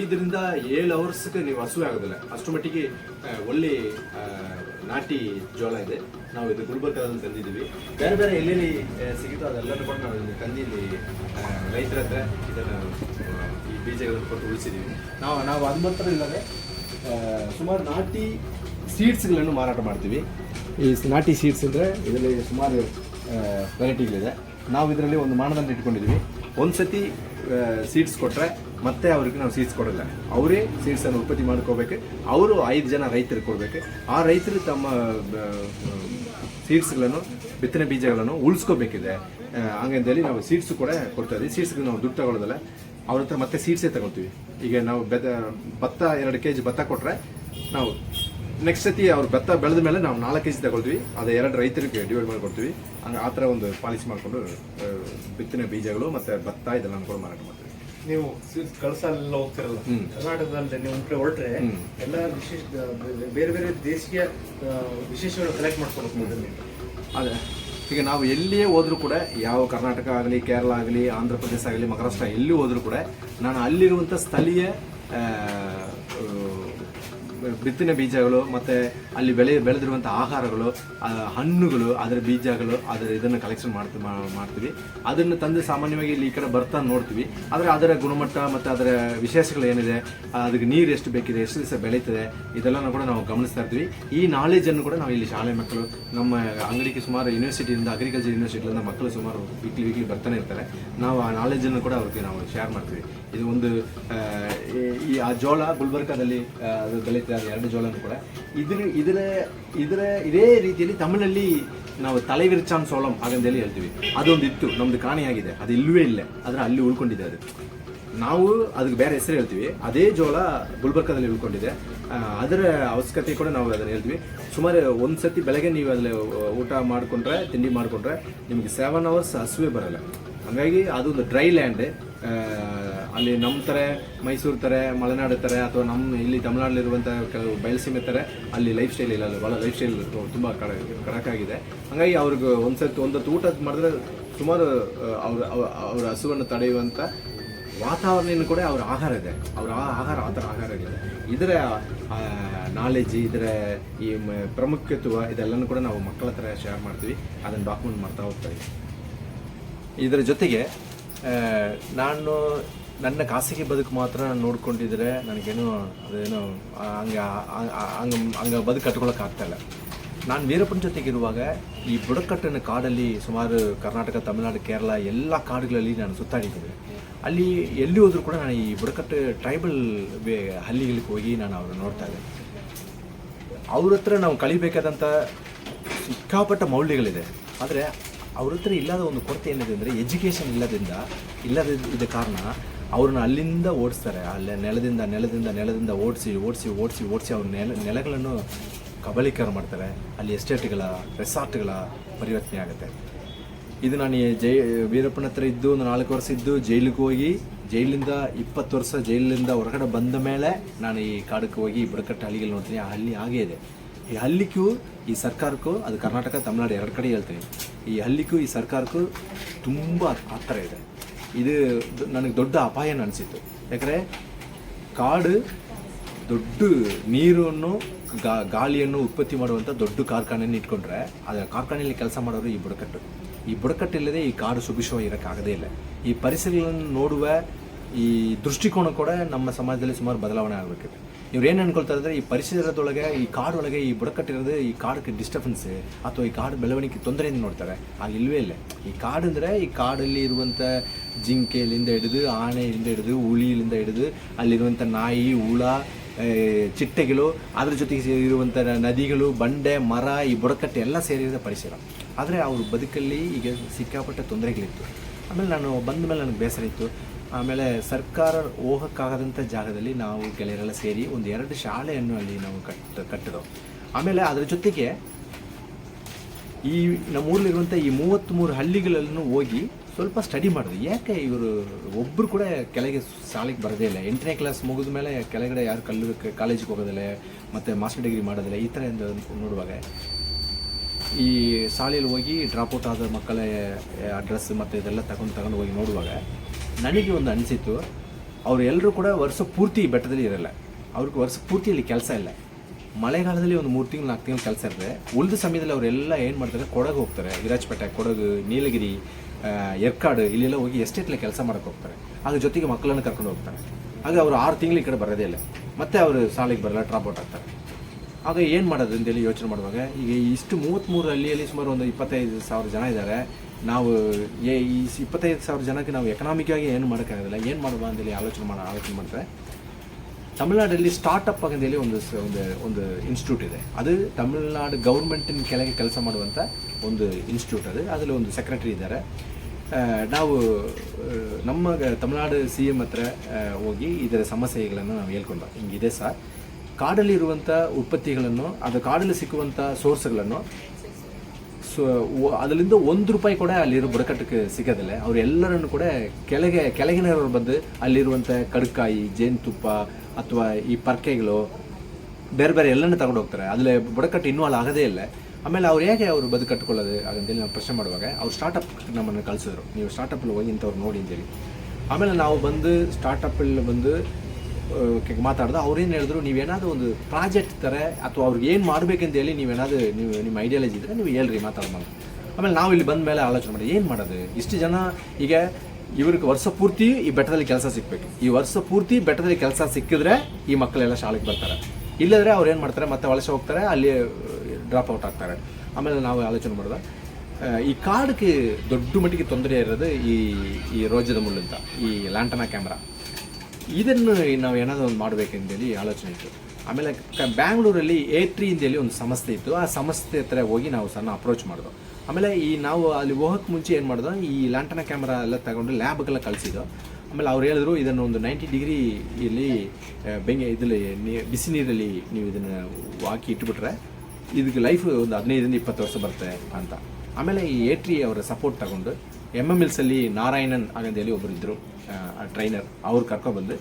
ಐದರಿಂದ ಏಳು ಅವರ್ಸ್ಗೆ ನೀವು ಹಸುವೆ ಆಗೋದಿಲ್ಲ. ಅಷ್ಟು ಮಟ್ಟಿಗೆ ಒಳ್ಳೆ ನಾಟಿ ಜೋಳ ಇದೆ. ನಾವು ಇದು ಗುಲ್ಬರ್ಗಾದಲ್ಲಿ ತಂದಿದ್ದೀವಿ. ಬೇರೆ ಬೇರೆ ಎಲ್ಲೆಲ್ಲಿ ಸಿಗುತ್ತೋ ಅದೆಲ್ಲನೂ ಕೂಡ ನಾವು ಇಲ್ಲಿ ತಂದು ಇಲ್ಲಿ ರೈತರ ಹತ್ರ ಇದನ್ನು ಈ ಬೀಜಗಳನ್ನು ಕೊಟ್ಟು ಉಳಿಸಿದ್ದೀವಿ. ನಾವು ನಾವು ಅದು ಮಾತ್ರ ಇಲ್ಲದೆ ಸುಮಾರು ನಾಟಿ ಸೀಡ್ಸ್ಗಳನ್ನು ಮಾರಾಟ ಮಾಡ್ತೀವಿ. ಈ ನಾಟಿ ಸೀಡ್ಸ್ ಅಂದರೆ ಇದರಲ್ಲಿ ಸುಮಾರು ವೆರೈಟಿಗಳಿದೆ. ನಾವು ಇದರಲ್ಲಿ ಒಂದು ಮಾನದಂಡ ಇಟ್ಕೊಂಡಿದ್ದೀವಿ ಒಂದು ಸತಿ ಸೀಡ್ಸ್ ಕೊಟ್ಟರೆ ಮತ್ತೆ ಅವ್ರಿಗೆ ನಾವು ಸೀಡ್ಸ್ ಕೊಡಲ್ಲ. ಅವರೇ ಸೀಡ್ಸನ್ನು ಉತ್ಪತ್ತಿ ಮಾಡ್ಕೋಬೇಕು. ಅವರು ಐದು ಜನ ರೈತರಿಗೆ ಕೊಡಬೇಕು. ಆ ರೈತರು ತಮ್ಮ ಸೀಡ್ಸ್ಗಳನ್ನು, ಬಿತ್ತನೆ ಬೀಜಗಳನ್ನು ಉಳಿಸ್ಕೋಬೇಕಿದೆ. ಹಂಗಂದಲ್ಲಿ ನಾವು ಸೀಡ್ಸ್ ಕೂಡ ಕೊಡ್ತಾ ಇದ್ದೀವಿ ಸೀಡ್ಸ್ಗೆ ನಾವು ದುಡ್ಡು ತಗೊಳ್ಳೋದಲ್ಲ. ಅವ್ರ ಹತ್ರ ಮತ್ತೆ ಸೀಡ್ಸೇ ತಗೊಳ್ತೀವಿ. ಈಗ ನಾವು ಬೆದ, ಭತ್ತ ಎರಡು ಕೆ ಜಿ ಭತ್ತ ಕೊಟ್ಟರೆ ನಾವು ನೆಕ್ಸ್ಟ್ ಸತಿ ಅವ್ರು ಬೆತ್ತ ಬೆಳೆದ ಮೇಲೆ ನಾವು ನಾಲ್ಕು ಕೆಜಿ ತಗೊಳ್ತೀವಿ. ಅದು ಎರಡು ರೈತರಿಗೆ ಡಿವೈಡ್ ಮಾಡಿಕೊಡ್ತೀವಿ. ಹಂಗೆ ಆ ಥರ ಒಂದು ಪಾಲಿಸಿ ಮಾಡಿಕೊಂಡು ಬಿತ್ತನೆ ಬೀಜಗಳು ಮತ್ತು ಭತ್ತ ಇದೆಲ್ಲ ಕೂಡ ಮಾರಾಟ ಮಾಡ್ತೀವಿ. ನೀವು ಕಳಸಲ್ಲೆಲ್ಲ ಕಳ್ಸಲ್ಲ ಹೋಗ್ತಿರಲ್ಲ. ಕರ್ನಾಟಕದಲ್ಲಿ ನೀವು ಕಡೆ ಹೊರಟ್ರೆ. ಎಲ್ಲ ವಿಶೇಷ ಬೇರೆ ಬೇರೆ ದೇಶೀಯ ವಿಶೇಷಗಳು ಕಲೆಕ್ಟ್ ಮಾಡ್ಕೊಂಡು ಹೋಗ್ಬೋದು ಅದೇ. ಈಗ ನಾವು ಎಲ್ಲಿಯೇ ಹೋದ್ರೂ ಕೂಡ ಯಾವ ಕರ್ನಾಟಕ ಆಗಲಿ ಕೇರಳ ಆಗಲಿ ಆಂಧ್ರ ಪ್ರದೇಶ ಆಗಲಿ ಮಹಾರಾಷ್ಟ್ರ ಎಲ್ಲಿ ಹೋದ್ರೂ ಕೂಡ ನಾನು ಅಲ್ಲಿರುವಂಥ ಸ್ಥಳೀಯ ಬಿತ್ತನೆ ಬೀಜಗಳು ಮತ್ತು ಅಲ್ಲಿ ಬೆಳೆ ಬೆಳೆದಿರುವಂಥ ಆಹಾರಗಳು ಹಣ್ಣುಗಳು, ಅದರ ಬೀಜಗಳು, ಅದರ ಇದನ್ನು ಕಲೆಕ್ಷನ್ ಮಾಡ್ತೀವಿ ಮಾಡ್ತೀವಿ. ಅದನ್ನು ತಂದು ಸಾಮಾನ್ಯವಾಗಿ ಇಲ್ಲಿ ಈ ಕಡೆ ಬರ್ತಾ ನೋಡ್ತೀವಿ. ಆದರೆ ಅದರ ಗುಣಮಟ್ಟ ಮತ್ತು ಅದರ ವಿಶೇಷಗಳು ಏನಿದೆ, ಅದಕ್ಕೆ ನೀರು ಎಷ್ಟು ಬೇಕಿದೆ, ಎಷ್ಟು ದಿವಸ ಬೆಳೀತದೆ, ಇದೆಲ್ಲನೂ ಕೂಡ ನಾವು ಗಮನಿಸ್ತಾ ಇರ್ತೀವಿ. ಈ ನಾಲೆಜನ್ನು ಕೂಡ ನಾವು ಇಲ್ಲಿ ಶಾಲೆ ಮಕ್ಕಳು, ನಮ್ಮ ಅಂಗಡಿಗೆ ಸುಮಾರು ಯೂನಿವರ್ಸಿಟಿಯಿಂದ ಅಗ್ರಿಕಲ್ಚರ್ ಯೂನಿವರ್ಸಿಟಿಗಳಿಂದ ಮಕ್ಕಳು ಸುಮಾರು ವೀಕ್ಲಿ ವೀಕ್ಲಿ ಬರ್ತಾನೆ ಇರ್ತಾರೆ. ನಾವು ಆ ನಾಲೆಜನ್ನು ಕೂಡ ಅವ್ರಿಗೆ ನಾವು ಶೇರ್ ಮಾಡ್ತೀವಿ. ಇದು ಒಂದು ಈ- ಆ ಜೋಳ, ಗುಲ್ಬರ್ಗಾದಲ್ಲಿ ಅದು ಬೆಳೀತಾ ಇದೆ, ಎರಡು ಜೋಳನೂ ಕೂಡ. ಇದ್ರ ಇದರ ಇದರ ಇದೇ ರೀತಿಯಲ್ಲಿ ತಮಿಳಲ್ಲಿ ನಾವು ತಲೆವಿರ್ಚಾನ್ ಸೋಳಂ ಹೇಳಿ ಹೇಳ್ತೀವಿ. ಅದೊಂದು ಇತ್ತು ನಮ್ದು ಕಾಣೆಯಾಗಿದೆ ಅದು ಇಲ್ಲವೇ ಇಲ್ಲ, ಆದರೆ ಅಲ್ಲಿ ಉಳ್ಕೊಂಡಿದೆ ಅದು. ನಾವು ಅದಕ್ಕೆ ಬೇರೆ ಹೆಸರು ಹೇಳ್ತೀವಿ, ಅದೇ ಜೋಳ ಗುಲ್ಬರ್ಗಾದಲ್ಲಿ ಉಳ್ಕೊಂಡಿದೆ. ಅದರ ಅವಶ್ಯಕತೆ ಕೂಡ ನಾವು ಅದನ್ನು ಹೇಳ್ತೀವಿ. ಸುಮಾರು ಒಂದು ಸತಿ ಬೆಳಗ್ಗೆ ನೀವು ಅದರಲ್ಲಿ ಊಟ ಮಾಡಿಕೊಂಡ್ರೆ, ತಿಂಡಿ ಮಾಡಿಕೊಂಡ್ರೆ, ನಿಮಗೆ ಸೆವೆನ್ ಅವರ್ಸ್ ಹಸುವೆ ಬರಲ್ಲ. ಹಾಗಾಗಿ ಅದೊಂದು ಡ್ರೈ ಲ್ಯಾಂಡ್ ಅಲ್ಲಿ ನಮ್ಮ ಥರ ಮೈಸೂರು ಥರ ಮಲೆನಾಡು ಥರ ಅಥವಾ ನಮ್ಮ ಇಲ್ಲಿ ತಮಿಳ್ನಾಡಲ್ಲಿರುವಂಥ ಕೆಲವು ಬಯಲುಸೀಮೆ ಥರ ಅಲ್ಲಿ ಲೈಫ್ ಸ್ಟೈಲ್ ಇಲ್ಲ ಭಾಳ ಲೈಫ್ ಸ್ಟೈಲ್ ತುಂಬ ಕಡ, ಕಡಕಾಗಿದೆ. ಹಾಗಾಗಿ ಅವ್ರಿಗೆ ಒಂದು ಸರ್ತಿ ಒಂದೊತ್ತು ಊಟ ಮಾಡಿದ್ರೆ ಸುಮಾರು ಅವ್ರ ಅವ್ರ ಹಸುವನ್ನು ತಡೆಯುವಂಥ ವಾತಾವರಣ ಕೂಡ ಅವ್ರ ಆಹಾರ ಇದೆ. ಅವ್ರ ಆಹಾರ, ಆ ಥರ ಆಹಾರ ಇದೆ. ಇದರ ನಾಲೆಜ್ ಇದರ ಈ ಪ್ರಾಮುಖ್ಯತ್ವ ಇದೆಲ್ಲನೂ ಕೂಡ ನಾವು ಮಕ್ಕಳ ಹತ್ರ ಶೇರ್ ಮಾಡ್ತೀವಿ. ಅದನ್ನು ಡಾಕ್ಯುಮೆಂಟ್ ಮಾಡ್ತಾ ಹೋಗ್ತಾ ಇದರ ಜೊತೆಗೆ ನಾನು ನನ್ನ ಖಾಸಗಿ ಬದುಕು ಮಾತ್ರ ನೋಡ್ಕೊಂಡಿದ್ರೆ ನನಗೇನು ಅದೇನು ಹಂಗೆ ಹಂಗೆ ಹಂಗೆ ಬದುಕು ಇಲ್ಲ. ನಾನು ವೀರಪ್ಪನ ಜೊತೆಗಿರುವಾಗ ಈ ಬುಡಕಟ್ಟಿನ ಕಾಡಲ್ಲಿ ಸುಮಾರು ಕರ್ನಾಟಕ, ತಮಿಳುನಾಡು, ಕೇರಳ ಎಲ್ಲ ಕಾಡುಗಳಲ್ಲಿ ನಾನು ಸುತ್ತಾಡಿದ್ದೀನಿ. ಅಲ್ಲಿ ಎಲ್ಲಿ ಹೋದರೂ ಕೂಡ ನಾನು ಈ ಬುಡಕಟ್ಟು ಟ್ರೈಬಲ್ ಹಳ್ಳಿಗಳಿಗೆ ಹೋಗಿ ನಾನು ಅವ್ರನ್ನ ನೋಡ್ತಾ ಇದ್ದೆ. ಅವ್ರ ಹತ್ರ ನಾವು ಕಲಿಬೇಕಾದಂಥ ಸಿಕ್ಕಾಪಟ್ಟ ಮೌಲ್ಯಗಳಿದೆ. ಆದರೆ ಅವ್ರ ಹತ್ರ ಇಲ್ಲದ ಒಂದು ಕೊರತೆ ಏನಿದೆ ಅಂದರೆ ಎಜುಕೇಷನ್ ಇಲ್ಲದಿಂದ ಇಲ್ಲದ ಇದ ಕಾರಣ ಅವ್ರನ್ನ ಅಲ್ಲಿಂದ ಓಡಿಸ್ತಾರೆ. ಅಲ್ಲೇ ನೆಲದಿಂದ ನೆಲದಿಂದ ನೆಲದಿಂದ ಓಡಿಸಿ ಓಡಿಸಿ ಓಡಿಸಿ ಓಡಿಸಿ ಅವ್ರ ನೆಲ ನೆಲಗಳನ್ನು ಕಬಲೀಕರಣ ಮಾಡ್ತಾರೆ. ಅಲ್ಲಿ ಎಸ್ಟೇಟ್ಗಳ ರೆಸಾರ್ಟ್ಗಳ ಪರಿವರ್ತನೆ ಆಗುತ್ತೆ. ಇದು ನಾನು ಜೈ ವೀರಪ್ಪನ ಹತ್ರ ಇದ್ದು ಒಂದು ನಾಲ್ಕು ವರ್ಷ ಇದ್ದು ಜೈಲಿಗೆ ಹೋಗಿ, ಜೈಲಿಂದ ಇಪ್ಪತ್ತು ವರ್ಷ ಜೈಲಿಂದ ಹೊರಗಡೆ ಬಂದ ಮೇಲೆ ನಾನು ಈ ಕಾಡಕ್ಕೆ ಹೋಗಿ ಬುಡಕಟ್ಟು ಹಳ್ಳಿಗಳು ನೋಡ್ತೀನಿ. ಹಳ್ಳಿ ಹಾಗೇ ಇದೆ. ಈ ಹಳ್ಳಿಗೂ, ಈ ಸರ್ಕಾರಕ್ಕೂ, ಅದು ಕರ್ನಾಟಕ, ತಮಿಳ್ನಾಡು ಎರಡು ಕಡೆ ಹೇಳ್ತೀನಿ. ಈ ಹಳ್ಳಿಗೂ, ಈ ಸರ್ಕಾರಕ್ಕೂ ತುಂಬ ಆತರ ಇದೆ. ಇದು ನನಗೆ ದೊಡ್ಡ ಅಪಾಯ ಅನಿಸಿತ್ತು. ಯಾಕಂದರೆ ಕಾಡು ದೊಡ್ಡ ನೀರನ್ನು ಗಾಳಿಯನ್ನು ಉತ್ಪತ್ತಿ ಮಾಡುವಂಥ ದೊಡ್ಡ ಕಾರ್ಖಾನೆಯನ್ನು ಇಟ್ಕೊಂಡ್ರೆ, ಅದರ ಕಾರ್ಖಾನೆಯಲ್ಲಿ ಕೆಲಸ ಮಾಡೋರು ಈ ಬುಡಕಟ್ಟು. ಈ ಬುಡಕಟ್ಟು ಇಲ್ಲದೆ ಈ ಕಾಡು ಸುಭಿಷವಾಗಿ ಇರೋಕ್ಕಾಗದೇ ಇಲ್ಲ. ಈ ಪರಿಸರಗಳನ್ನು ನೋಡುವ ಈ ದೃಷ್ಟಿಕೋನ ಕೂಡ ನಮ್ಮ ಸಮಾಜದಲ್ಲಿ ಸುಮಾರು ಬದಲಾವಣೆ ಆಗಬೇಕಿದೆ. ಇವ್ರು ಏನು ಅನ್ಕೊಳ್ತಾ ಇದ್ದಾರೆ ಈ ಪರಿಸರದೊಳಗೆ, ಈ ಕಾಡೊಳಗೆ ಈ ಬುಡಕಟ್ಟಿರೋದು ಈ ಕಾಡಕ್ಕೆ ಡಿಸ್ಟರ್ಬೆನ್ಸ್ ಅಥವಾ ಈ ಕಾಡು ಬೆಳವಣಿಗೆ ತೊಂದರೆಯಿಂದ ನೋಡ್ತಾರೆ. ಆಗ ಇಲ್ವೇ ಇಲ್ಲ. ಈ ಕಾಡು ಅಂದರೆ ಈ ಕಾಡಲ್ಲಿ ಇರುವಂಥ ಜಿಂಕೆಲಿಂದ ಹಿಡಿದು ಆನೆಯಿಂದ ಹಿಡಿದು ಹುಳಿಯಿಂದ ಹಿಡಿದು ಅಲ್ಲಿರುವಂಥ ನಾಯಿ, ಹುಳ ಚಿಟ್ಟೆಗಳು, ಅದ್ರ ಜೊತೆಗೆ ಇರುವಂಥ ನದಿಗಳು, ಬಂಡೆ, ಮರ, ಈ ಬುಡಕಟ್ಟು ಎಲ್ಲ ಸೇರಿದ ಪರಿಸರ. ಆದರೆ ಅವ್ರ ಬದುಕಲ್ಲಿ ಈಗ ಸಿಕ್ಕಾಪಟ್ಟೆ ತೊಂದರೆಗಳಿತ್ತು. ಆಮೇಲೆ ನಾನು ಬಂದ ಮೇಲೆ ನನಗೆ ಬೇಸರ ಇತ್ತು. ಆಮೇಲೆ ಸರ್ಕಾರ ಹೋಗೋಕ್ಕಾಗದಂಥ ಜಾಗದಲ್ಲಿ ನಾವು ಗೆಳೆಯರೆಲ್ಲ ಸೇರಿ ಒಂದು ಎರಡು ಶಾಲೆಯನ್ನು ಅಲ್ಲಿ ನಾವು ಕಟ್ ಕಟ್ಟಿದವು. ಆಮೇಲೆ ಅದರ ಜೊತೆಗೆ ಈ ನಮ್ಮೂರಲ್ಲಿರುವಂಥ ಈ ಮೂವತ್ತ್ಮೂರು ಹಳ್ಳಿಗಳಲ್ಲೂ ಹೋಗಿ ಸ್ವಲ್ಪ ಸ್ಟಡಿ ಮಾಡಿದ್ವಿ. ಯಾಕೆ ಇವರು ಒಬ್ಬರು ಕೂಡ ಕೆಳಗೆ ಶಾಲೆಗೆ ಬರೋದೇ ಇಲ್ಲ. ಎಂಟನೇ ಕ್ಲಾಸ್ ಮುಗಿದ ಮೇಲೆ ಕೆಳಗಡೆ ಯಾರು ಕಲ್ಲು ಕಾಲೇಜಿಗೆ ಹೋಗೋದಿಲ್ಲ, ಮತ್ತು ಮಾಸ್ಟರ್ ಡಿಗ್ರಿ ಮಾಡೋದಿಲ್ಲ, ಈ ಥರ ಎಂದು ನೋಡುವಾಗ ಈ ಶಾಲೆಯಲ್ಲಿ ಹೋಗಿ ಡ್ರಾಪ್ ಔಟ್ ಆದ ಮಕ್ಕಳ, ಅಡ್ರೆಸ್ ಮತ್ತು ಇದೆಲ್ಲ ತಗೊಂಡು ತಗೊಂಡು ಹೋಗಿ ನೋಡುವಾಗ ನನಗೆ ಒಂದು ಅನಿಸಿತು ಅವರೆಲ್ಲರೂ ಕೂಡ ವರ್ಷ ಪೂರ್ತಿ ಬೆಟ್ಟದಲ್ಲಿ ಇರಲ್ಲ. ಅವ್ರಿಗೆ ವರ್ಷ ಪೂರ್ತಿ ಇಲ್ಲಿ ಕೆಲಸ ಇಲ್ಲ. ಮಳೆಗಾಲದಲ್ಲಿ ಒಂದು ಮೂರು ತಿಂಗಳು, ನಾಲ್ಕು ತಿಂಗಳು ಕೆಲಸ ಇರ್ತದೆ. ಉಳಿದ ಸಮಯದಲ್ಲಿ ಅವರೆಲ್ಲ ಏನು ಮಾಡ್ತಾರೆ, ಕೊಡಗು ಹೋಗ್ತಾರೆ. ವಿರಾಜಪೇಟೆ, ಕೊಡಗು, ನೀಲಗಿರಿ ಎರ್ಕಾಡು, ಇಲ್ಲೆಲ್ಲ ಹೋಗಿ ಎಸ್ಟೇಟ್ಲೆ ಕೆಲಸ ಮಾಡಕ್ಕೆ ಹೋಗ್ತಾರೆ. ಹಾಗ ಜೊತೆಗೆ ಮಕ್ಕಳನ್ನು ಕರ್ಕೊಂಡು ಹೋಗ್ತಾರೆ. ಹಾಗೆ ಅವರು ಆರು ತಿಂಗಳು ಈ ಕಡೆ ಬರೋದೇ ಇಲ್ಲ. ಮತ್ತೆ ಅವರು ಸಾಲಿಗೆ ಬರಲ್ಲ ಡ್ರಾಪ್ ಔಟ್ ಆಗ್ತಾರೆ. ಆಗ ಏನು ಮಾಡೋದು ಅಂತೇಳಿ ಯೋಚನೆ ಮಾಡುವಾಗ, ಈಗ ಇಷ್ಟು ಮೂವತ್ತ್ಮೂರು ಹಳ್ಳಿಯಲ್ಲಿ ಸುಮಾರು ಒಂದು ಇಪ್ಪತ್ತೈದು ಸಾವಿರ ಜನ ಇದ್ದಾರೆ. ನಾವು ಏ, ಈ ಇಪ್ಪತ್ತೈದು ಸಾವಿರ ಜನಕ್ಕೆ ನಾವು ಎಕನಾಮಿಕ್ಕಾಗಿ ಏನು ಮಾಡೋಕ್ಕಾಗೋದಿಲ್ಲ, ಏನು ಮಾಡುವ ಅಂತೇಳಿ ಆಲೋಚನೆ ಮಾಡೋ, ಆಲೋಚನೆ ಮಾಡಿದ್ರೆ ತಮಿಳ್ನಾಡಲ್ಲಿ ಸ್ಟಾರ್ಟಪ್ ಅಂತೇಳಿ ಒಂದು ಒಂದು ಒಂದು ಇನ್ಸ್ಟಿಟ್ಯೂಟ್ ಇದೆ. ಅದು ತಮಿಳ್ನಾಡು ಗೌರ್ಮೆಂಟಿನ ಕೆಳಗೆ ಕೆಲಸ ಮಾಡುವಂಥ ಒಂದು ಇನ್ಸ್ಟಿಟ್ಯೂಟ್ ಅದು. ಅದರಲ್ಲಿ ಒಂದು ಸೆಕ್ರೆಟರಿ ಇದ್ದಾರೆ. ನಾವು ನಮ್ಮ ತಮಿಳ್ನಾಡು ಸಿ ಎಂ ಹತ್ರ ಹೋಗಿ ಇದರ ಸಮಸ್ಯೆಗಳನ್ನು ನಾವು ಹೇಳ್ಕೊಂಡು ಹಿಂಗಿದೆ ಸರ್. ಕಾಡಲ್ಲಿರುವಂಥ ಉತ್ಪತ್ತಿಗಳನ್ನು, ಅದು ಕಾಡಲ್ಲಿ ಸಿಕ್ಕುವಂಥ ಸೋರ್ಸ್ಗಳನ್ನು ಸೊ ಅದರಿಂದ ಒಂದು ರೂಪಾಯಿ ಕೂಡ ಅಲ್ಲಿರೋ ಬುಡಕಟ್ಟಕ್ಕೆ ಸಿಗೋದಿಲ್ಲ. ಅವ್ರು ಎಲ್ಲರನ್ನು ಕೂಡ ಕೆಳಗೆ, ಕೆಳಗಿನವರು ಬಂದು ಅಲ್ಲಿರುವಂಥ ಕಡ್ಕಾಯಿ, ಜೇನುತುಪ್ಪ ಅಥವಾ ಈ ಪರ್ಕೆಗಳು ಬೇರೆ ಬೇರೆ ಎಲ್ಲನೂ ತಗೊಂಡು ಹೋಗ್ತಾರೆ. ಅಲ್ಲೇ ಬುಡಕಟ್ಟು ಇನ್ನೂ ಆಗದೇ ಇಲ್ಲ. ಆಮೇಲೆ ಅವ್ರು ಹೇಗೆ ಅವರು ಬದುಕು ಕಟ್ಕೊಳ್ಳೋದು ಹಾಗಂತೇಳಿ ನಾವು ಪ್ರಶ್ನೆ ಮಾಡುವಾಗ ಅವ್ರು ಸ್ಟಾರ್ಟಪ್ ನಮ್ಮನ್ನು ಕಳಿಸಿದ್ರು. ನೀವು ಸ್ಟಾರ್ಟಪ್ಪಲ್ಲಿ ಹೋಗಿ ಇಂಥವ್ರು ನೋಡಿ ಅಂತೇಳಿ ಆಮೇಲೆ ನಾವು ಬಂದು ಸ್ಟಾರ್ಟಪ್ಪಲ್ಲಿ ಬಂದು ಮಾತಾಡ್ದು ಅವ್ರೇನು ಹೇಳಿದ್ರು, ನೀವೇನಾದರೂ ಒಂದು ಪ್ರಾಜೆಕ್ಟ್ ಥರ ಅಥವಾ ಅವ್ರಿಗೆ ಏನು ಮಾಡ್ಬೇಕಂತ ಹೇಳಿ ನೀವೇನಾದ್ರು ನೀವು ನಿಮ್ಮ ಐಡಿಯಾಲಜಿ ಇದ್ದರೆ ನೀವು ಹೇಳ್ರಿ ಮಾತಾಡೋಣ ಆಮೇಲೆ ನಾವು ಇಲ್ಲಿ ಬಂದ ಮೇಲೆ ಆಲೋಚನೆ ಮಾಡಿ, ಏನು ಮಾಡೋದು? ಇಷ್ಟು ಜನ ಈಗ ಇವ್ರಿಗೆ ವರ್ಷ ಪೂರ್ತಿ ಈ ಬೆಟ್ಟದಲ್ಲಿ ಕೆಲಸ ಸಿಗಬೇಕು. ಈ ವರ್ಷ ಪೂರ್ತಿ ಬೆಟ್ಟದಲ್ಲಿ ಕೆಲಸ ಸಿಕ್ಕಿದ್ರೆ ಈ ಮಕ್ಕಳೆಲ್ಲ ಶಾಲೆಗೆ ಬರ್ತಾರೆ. ಇಲ್ಲದ್ರೆ ಅವ್ರು ಏನು ಮಾಡ್ತಾರೆ, ಮತ್ತೆ ವಲಸೆ ಹೋಗ್ತಾರೆ, ಅಲ್ಲಿ ಡ್ರಾಪ್ ಔಟ್ ಆಗ್ತಾರೆ. ಆಮೇಲೆ ನಾವು ಆಲೋಚನೆ ಮಾಡಿದ ಈ ಕಾರ್ಡ್ಗೆ ದೊಡ್ಡ ಮಟ್ಟಿಗೆ ತೊಂದರೆ ಇರೋದು ಈ ಈ ರೋಜದ ಮುಳ್ಳಂತ ಈ ಲ್ಯಾಂಟನಾ ಕ್ಯಾಮ್ರಾ ಇದನ್ನು ನಾವು ಏನಾದರೂ ಒಂದು ಮಾಡಬೇಕಂತೇಳಿ ಆಲೋಚನೆ ಇತ್ತು. ಆಮೇಲೆ ಕ, ಬ್ಯಾಂಗ್ಳೂರಲ್ಲಿ ಎ ತ್ರೀ ಅಂತೇಳಿ ಒಂದು ಸಂಸ್ಥೆ ಇತ್ತು. ಆ ಸಂಸ್ಥೆ ಹತ್ರ ಹೋಗಿ ನಾವು ಸಣ್ಣ ಅಪ್ರೋಚ್ ಮಾಡಿದ್ವು. ಆಮೇಲೆ ಈ ನಾವು ಅಲ್ಲಿ ಹೋಗೋಕ್ಕೆ ಮುಂಚೆ ಏನು ಮಾಡಿದೋ ಈ ಲ್ಯಾಂಟನ ಕ್ಯಾಮ್ರಾ ಎಲ್ಲ ತಗೊಂಡು ಲ್ಯಾಬ್ಗೆಲ್ಲ ಕಳಿಸಿದ್ದು ಆಮೇಲೆ ಅವ್ರು ಹೇಳಿದ್ರು, ಇದನ್ನು ಒಂದು ನೈಂಟಿ ಡಿಗ್ರಿ ಇಲ್ಲಿ ಬೆಂಗೆ, ಇದರಲ್ಲಿ, ನೀ, ಬಿಸಿ ನೀರಲ್ಲಿ ನೀವು ಇದನ್ನು ಹಾಕಿ ಇಟ್ಬಿಟ್ರೆ ಇದಕ್ಕೆ ಲೈಫ್ ಒಂದು ಹದಿನೈದರಿಂದ ಇಪ್ಪತ್ತು ವರ್ಷ ಬರುತ್ತೆ ಅಂತ. ಆಮೇಲೆ ಈ ಏಟ್ರಿ ಅವರ ಸಪೋರ್ಟ್ ತಗೊಂಡು ಎಂ ಎಂ ಎಲ್ಸಲ್ಲಿ ನಾರಾಯಣನ್ ಆಗಂದೇಳಿ ಒಬ್ಬರು ಇದ್ದರು ಟ್ರೈನರ್ ಅವ್ರು ಕರ್ಕೊಬಂದು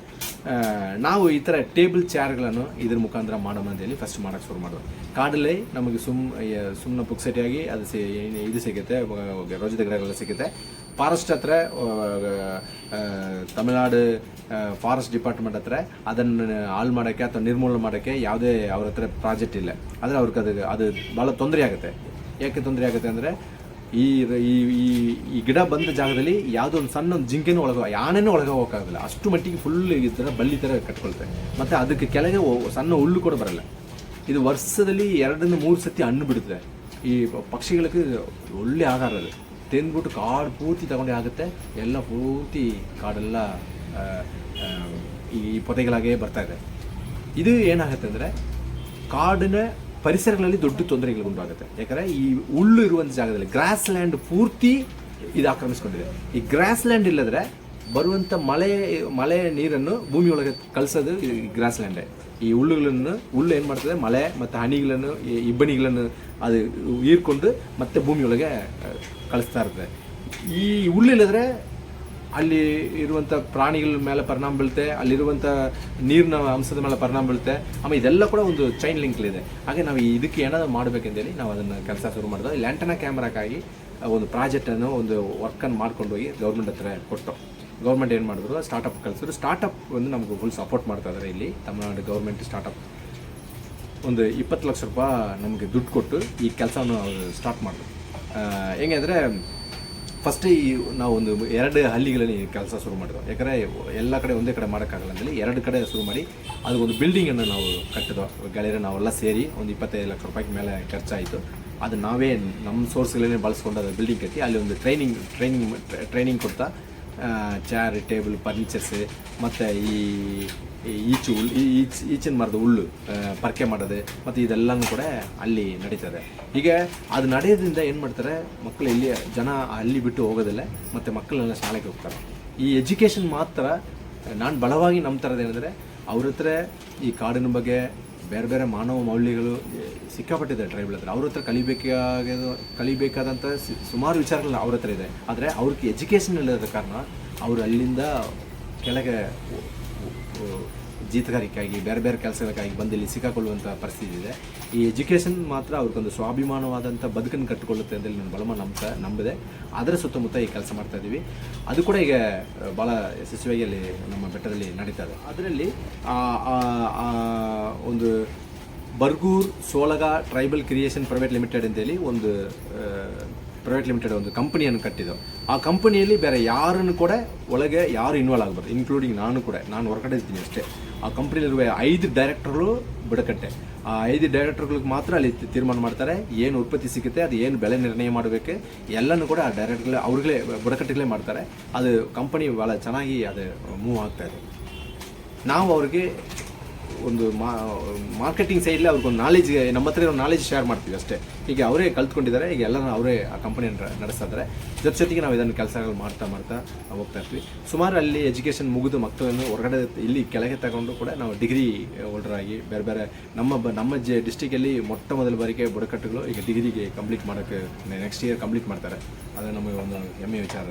ನಾವು ಈ ಥರ ಟೇಬಲ್ ಚೇರ್ಗಳನ್ನು ಇದ್ರ ಮುಖಾಂತರ ಮಾಡೋಣ ಅಂತ ಹೇಳಿ ಫಸ್ಟ್ ಮಾಡೋಕ್ಕೆ ಶುರು ಮಾಡೋದು ಕಾಡಲ್ಲಿ ನಮಗೆ ಸುಮ್ ಸುಮ್ಮನೆ ಪುಕ್ಸಟಿಯಾಗಿ ಅದು ಸಿ, ಇದು ಸಿಗುತ್ತೆ ರೋಜದ ಗಿಡಗಳೆಲ್ಲ ಸಿಗುತ್ತೆ. ಫಾರೆಸ್ಟ್ ಹತ್ರ ತಮಿಳ್ನಾಡು ಫಾರೆಸ್ಟ್ ಡಿಪಾರ್ಟ್ಮೆಂಟ್ ಹತ್ರ ಅದನ್ನು ಹಾಳು ಮಾಡೋಕ್ಕೆ ಅಥವಾ ನಿರ್ಮೂಲನೆ ಮಾಡೋಕ್ಕೆ ಯಾವುದೇ ಅವ್ರ ಹತ್ರ ಪ್ರಾಜೆಕ್ಟ್ ಇಲ್ಲ. ಆದರೆ ಅವ್ರಿಗೆ ಅದು ಅದು ಭಾಳ ತೊಂದರೆ ಆಗುತ್ತೆ. ಯಾಕೆ ತೊಂದರೆ ಆಗುತ್ತೆ ಅಂದರೆ ಈ ಈ ಈ ಗಿಡ ಬಂದ ಜಾಗದಲ್ಲಿ ಯಾವುದೋ ಒಂದು ಸಣ್ಣ ಒಂದು ಜಿಂಕೆನೂ ಒಳಗೆ ಯಾನೇನೂ ಒಳಗೆ ಹೋಗೋಕ್ಕಾಗಲ್ಲ. ಅಷ್ಟು ಮಟ್ಟಿಗೆ ಫುಲ್ ಈ ಥರ ಬಳ್ಳಿ ಥರ ಕಟ್ಕೊಳ್ತೆ ಮತ್ತು ಅದಕ್ಕೆ ಕೆಳಗೆ ಸಣ್ಣ ಹುಲ್ಲು ಕೂಡ ಬರಲ್ಲ. ಇದು ವರ್ಷದಲ್ಲಿ ಎರಡರಿಂದ ಮೂರು ಸತಿ ಹಣ್ಣು ಬಿಡುತ್ತೆ. ಈ ಪಕ್ಷಿಗಳಿಗೆ ಒಳ್ಳೆ ಆಹಾರ ಅದು. ತಿಂದ್ಬಿಟ್ಟು ಕಾಡು ಪೂರ್ತಿ ತಗೊಂಡೇ ಆಗುತ್ತೆ. ಎಲ್ಲ ಪೂರ್ತಿ ಕಾಡೆಲ್ಲ ಈ ಪೊದೆಗಳಾಗೇ ಬರ್ತಾ ಇದೆ. ಇದು ಏನಾಗುತ್ತೆ ಅಂದರೆ, ಕಾಡಿನ ಪರಿಸರಗಳಲ್ಲಿ ದೊಡ್ಡ ತೊಂದರೆಗಳು ಉಂಟಾಗುತ್ತೆ. ಯಾಕಂದರೆ ಈ ಹುಲ್ಲು ಇರುವಂಥ ಜಾಗದಲ್ಲಿ ಗ್ರಾಸ್ ಲ್ಯಾಂಡ್ ಪೂರ್ತಿ ಇದು ಆಕ್ರಮಿಸ್ಕೊಂಡಿದೆ. ಈ ಗ್ರಾಸ್ ಲ್ಯಾಂಡ್ ಇಲ್ಲದ್ರೆ ಬರುವಂಥ ಮಳೆ ಮಳೆ ನೀರನ್ನು ಭೂಮಿಯೊಳಗೆ ಕಳಿಸೋದು ಈ ಗ್ರಾಸ್ ಲ್ಯಾಂಡೇ ಈ ಹುಲ್ಲುಗಳನ್ನು ಹುಲ್ಲು ಏನು ಮಾಡ್ತದೆ? ಮಳೆ ಮತ್ತು ಹನಿಗಳನ್ನು ಇಬ್ಬನಿಗಳನ್ನು ಅದು ಹೀರ್ಕೊಂಡು ಮತ್ತೆ ಭೂಮಿಯೊಳಗೆ ಕಳಿಸ್ತಾ ಇರ್ತದೆ. ಈ ಹುಲ್ಲಿಲ್ಲದ್ರೆ ಅಲ್ಲಿ ಇರುವಂಥ ಪ್ರಾಣಿಗಳ ಮೇಲೆ ಪರಿಣಾಮ ಬೀಳುತ್ತೆ ಅಲ್ಲಿರುವಂಥ ನೀರಿನ ಅಂಶದ ಮೇಲೆ ಪರಿಣಾಮ ಬೀಳುತ್ತೆ. ಆಮೇಲೆ ಇದೆಲ್ಲ ಕೂಡ ಒಂದು ಚೈನ್ ಲಿಂಕ್ಲಿದೆ ಹಾಗೆ ನಾವು ಇದಕ್ಕೆ ಏನಾದರೂ ಮಾಡಬೇಕಂತೇಳಿ ನಾವು ಅದನ್ನು ಕೆಲಸ ಶುರು ಮಾಡಿದ್ವಿ. ಲ್ಯಾಂಟನ ಕ್ಯಾಮ್ರಾಕ್ಕಾಗಿ ಒಂದು ಪ್ರಾಜೆಕ್ಟನ್ನು ಒಂದು ವರ್ಕನ್ನು ಮಾಡ್ಕೊಂಡು ಹೋಗಿ ಗೌರ್ಮೆಂಟ್ ಹತ್ರ ಕೊಟ್ಟು. ಗೌರ್ಮೆಂಟ್ ಏನು ಮಾಡಿದ್ರು ಸ್ಟಾರ್ಟಪ್ ಕಳಿಸಿದ್ರು. ಸ್ಟಾರ್ಟಪ್ ಒಂದು ನಮಗೆ ಫುಲ್ ಸಪೋರ್ಟ್ ಮಾಡ್ತಾ ಇದ್ದಾರೆ ಇಲ್ಲಿ. ತಮಿಳ್ನಾಡು ಗೌರ್ಮೆಂಟ್ ಸ್ಟಾರ್ಟಪ್ ಒಂದು ಇಪ್ಪತ್ತು ಲಕ್ಷ ರೂಪಾಯಿ ನಮಗೆ ದುಡ್ಡು ಕೊಟ್ಟು ಈ ಕೆಲಸವನ್ನು ಸ್ಟಾರ್ಟ್ ಮಾಡಿದ್ರು. ಹೆಂಗೆ ಅಂದರೆ ಫಸ್ಟ್ ಈ ನಾವು ಒಂದು ಎರಡು ಹಳ್ಳಿಗಳಲ್ಲಿ ಕೆಲಸ ಶುರು ಮಾಡಿದ್ವು. ಯಾಕಂದರೆ ಎಲ್ಲ ಕಡೆ ಒಂದೇ ಕಡೆ ಮಾಡೋಕ್ಕಾಗಲ್ಲ ಅಂತೇಳಿ ಎರಡು ಕಡೆ ಶುರು ಮಾಡಿ ಅದಕ್ಕೊಂದು ಬಿಲ್ಡಿಂಗನ್ನು ನಾವು ಕಟ್ಟಿದ್ವು. ಗೆಳೆಯರು ನಾವೆಲ್ಲ ಸೇರಿ ಒಂದು ಇಪ್ಪತ್ತೈದು ಲಕ್ಷ ರೂಪಾಯಿ ಮೇಲೆ ಖರ್ಚಾಯಿತು. ಅದು ನಾವೇ ನಮ್ಮ ಸೋರ್ಸ್ಗಳನ್ನೇ ಬಳಸ್ಕೊಂಡು ಅದು ಬಿಲ್ಡಿಂಗ್ ಕಟ್ಟಿ ಅಲ್ಲಿ ಒಂದು ಟ್ರೈನಿಂಗ್ ಟ್ರೈನಿಂಗ್ ಟ್ರೈನಿಂಗ್ ಕೊಡ್ತಾ ಚೇರ್ ಟೇಬಲ್ ಫರ್ನಿಚರ್ಸ್ ಮತ್ತು ಈ ಈಚು ಹುಲ್ ಈ ಈಚ್ ಈಚಿನ ಮರದ ಹುಲ್ಲು ಪರಕೆ ಪರ್ಕೆ ಮಾಡೋದು, ಮತ್ತು ಇದೆಲ್ಲನೂ ಕೂಡ ಅಲ್ಲಿ ನಡೀತದೆ. ಹೀಗೆ ಅದು ನಡೆಯೋದ್ರಿಂದ ಏನು ಮಾಡ್ತಾರೆ ಮಕ್ಕಳು ಇಲ್ಲಿ, ಜನ ಅಲ್ಲಿ ಬಿಟ್ಟು ಹೋಗೋದಿಲ್ಲ, ಮತ್ತು ಮಕ್ಕಳೆಲ್ಲ ಶಾಲೆಗೆ ಹೋಗ್ತಾರೆ. ಈ ಎಜುಕೇಷನ್ ಮಾತ್ರ ನಾನು ಬಲವಾಗಿ ನಂಬ್ತಾರದೇನೆಂದರೆ ಅವ್ರ ಹತ್ರ ಈ ಕಾಡಿನ ಬಗ್ಗೆ ಬೇರೆ ಬೇರೆ ಮಾನವ ಮೌಲ್ಯಗಳು ಸಿಕ್ಕಾಪಟ್ಟಿದೆ ಟ್ರೈಬಲ್ ಹತ್ರ. ಅವ್ರ ಹತ್ರ ಕಲಿಬೇಕಾದ ಕಲಿಬೇಕಾದಂಥ ಸುಮಾರು ವಿಚಾರಗಳು ಅವ್ರ ಹತ್ರ ಇದೆ. ಆದರೆ ಅವ್ರಿಗೆ ಎಜುಕೇಷನ್ ಇಲ್ಲದ ಕಾರಣ ಅವರು ಅಲ್ಲಿಂದ ಕೆಳಗೆ ಜೀತಗಾರಿಕೆಯಾಗಿ ಬೇರೆ ಬೇರೆ ಕೆಲಸಗಳಿಗಾಗಿ ಬಂದು ಇಲ್ಲಿ ಸಿಕ್ಕಾಕೊಳ್ಳುವಂಥ ಪರಿಸ್ಥಿತಿ ಇದೆ. ಈ ಎಜುಕೇಷನ್ ಮಾತ್ರ ಅವ್ರಿಗೊಂದು ಸ್ವಾಭಿಮಾನವಾದಂಥ ಬದುಕನ್ನು ಕಟ್ಟಿಕೊಳ್ಳುತ್ತೆ ಅಂತ ನಾನು ಬಲಮ ನಂಬ್ತಾ, ನಂಬಿದೆ. ಅದರ ಸುತ್ತಮುತ್ತ ಈ ಕೆಲಸ ಮಾಡ್ತಾ ಇದ್ದೀವಿ ಅದು ಕೂಡ ಈಗ ಭಾಳ ಯಶಸ್ವಿಯಾಗಿ ಅಲ್ಲಿ ನಮ್ಮ ಬೆಟ್ಟದಲ್ಲಿ ನಡೀತಾ ಇದೆ. ಅದರಲ್ಲಿ ಒಂದು Bargur Solaga tribal creation private limited ಅಂತೇಳಿ ಒಂದು ಪ್ರೈವೇಟ್ ಲಿಮಿಟೆಡ್ ಒಂದು ಕಂಪನಿಯನ್ನು ಕಟ್ಟಿದ್ದು. ಆ ಕಂಪನಿಯಲ್ಲಿ ಬೇರೆ ಯಾರನ್ನು ಕೂಡ ಒಳಗೆ ಯಾರು ಇನ್ವಾಲ್ವ್ ಆಗಬಾರ್ದು. ಇನ್ಕ್ಲೂಡಿಂಗ್ ನಾನು ಕೂಡ. ನಾನು ಹೊರಗಡೆ ಇದ್ದೀನಿ ಅಷ್ಟೇ. ಆ ಕಂಪ್ನಿಲಿರುವ ಐದು ಡೈರೆಕ್ಟರ್ಗಳು ಬುಡಕಟ್ಟೆ. ಆ ಐದು ಡೈರೆಕ್ಟರ್ಗಳಿಗೆ ಮಾತ್ರ ಅಲ್ಲಿ ತೀರ್ಮಾನ ಮಾಡ್ತಾರೆ. ಏನು ಉತ್ಪತ್ತಿ ಸಿಗುತ್ತೆ, ಅದು ಏನು ಬೆಲೆ ನಿರ್ಣಯ ಮಾಡಬೇಕು, ಎಲ್ಲನೂ ಕೂಡ ಆ ಡೈರೆಕ್ಟ್ಗಳೇ ಅವ್ರಿಗಳೇ ಬುಡಕಟ್ಟುಗಳೇ ಮಾಡ್ತಾರೆ. ಅದು ಕಂಪನಿ ಭಾಳ ಚೆನ್ನಾಗಿ ಅದು ಮೂವ್ ಆಗ್ತಾ ಇದೆ. ನಾವು ಅವ್ರಿಗೆ ಒಂದು ಮಾರ್ಕೆಟಿಂಗ್ ಸೈಡ್ಲಿ ಅವ್ರಿಗೊಂದು ನಾಲೆಜ್ ನಮ್ಮ ಹತ್ರ ಇರೋ ನಾಲೆಜ್ ಶೇರ್ ಮಾಡ್ತೀವಿ ಅಷ್ಟೇ. ಈಗ ಅವರೇ ಕಲ್ತ್ಕೊಂಡಿದ್ದಾರೆ, ಈಗ ಎಲ್ಲರೂ ಅವರೇ ಆ ಕಂಪನಿ ನಡೆಸ್ತಾ ಇದ್ದಾರೆ ಜೊತೆ ಜೊತೆಗೆ ನಾವು ಇದನ್ನು ಕೆಲಸಗಳು ಮಾಡ್ತಾ ಮಾಡ್ತಾ ಹೋಗ್ತಾ ಇರ್ತೀವಿ. ಸುಮಾರು ಅಲ್ಲಿ ಎಜುಕೇಷನ್ ಮುಗಿದು ಮಕ್ಕಳನ್ನು ಹೊರಗಡೆ ಇಲ್ಲಿ ಕೆಳಗೆ ತಗೊಂಡು ಕೂಡ ನಾವು ಡಿಗ್ರಿ ಹೋಲ್ಡರ್ ಆಗಿ, ಬೇರೆ ಬೇರೆ ನಮ್ಮ ನಮ್ಮ ಜೆ ಡಿಸ್ಟಿಕಲ್ಲಿ ಮೊಟ್ಟ ಮೊದಲ ಬಾರಿಗೆ ಬುಡಕಟ್ಟುಗಳು ಈಗ ಡಿಗ್ರಿಗೆ ಕಂಪ್ಲೀಟ್ ಮಾಡೋಕ್ಕೆ ನೆಕ್ಸ್ಟ್ ಇಯರ್ ಕಂಪ್ಲೀಟ್ ಮಾಡ್ತಾರೆ. ಅದು ನಮಗೆ ಒಂದು ಹೆಮ್ಮೆ ವಿಚಾರ!